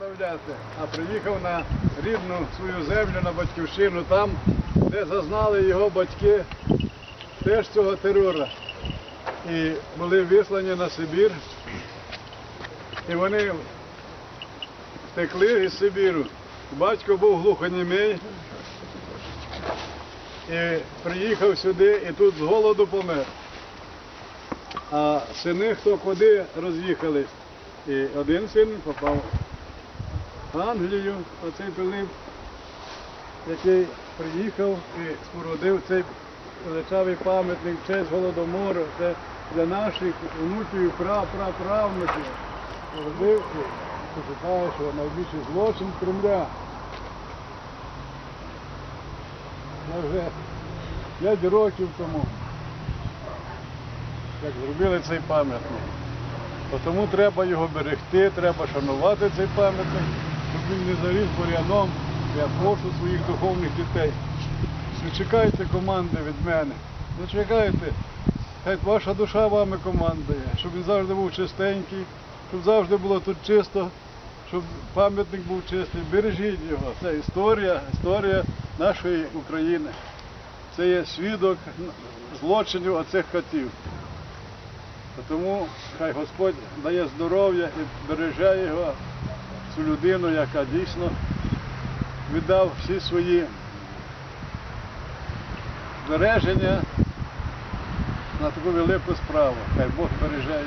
представляти, а приїхав на рідну свою землю, на батьківщину, там, де зазнали його батьки теж цього терора. І були вислані на Сибір. І вони втекли із Сибіру. Батько був глухонімий і приїхав сюди і тут з голоду помер. А сини хто куди роз'їхались. І один син попав Англію, оцей Пилип, який приїхав і спорудив цей величавий пам'ятник в честь Голодомору. Це для наших внуків і пра-пра-правнуків. І почитає, що найбільший злочин Кремля. Це вже 5 років тому, як зробили цей пам'ятник. Тому треба його берегти, треба шанувати цей пам'ятник, він не заріс бур'яном. Я прошу своїх духовних дітей. Не чекайте команди від мене. Не чекайте. Хай ваша душа вами командує, щоб він завжди був чистенький, щоб завжди було тут чисто, щоб пам'ятник був чистий. Бережіть його. Це історія, історія нашої України. Це є свідок злочинів оцих котів. Тому хай Господь дає здоров'я і береже його, цю людину, яка дійсно віддав всі свої збереження на таку велику справу. Хай Бог береже.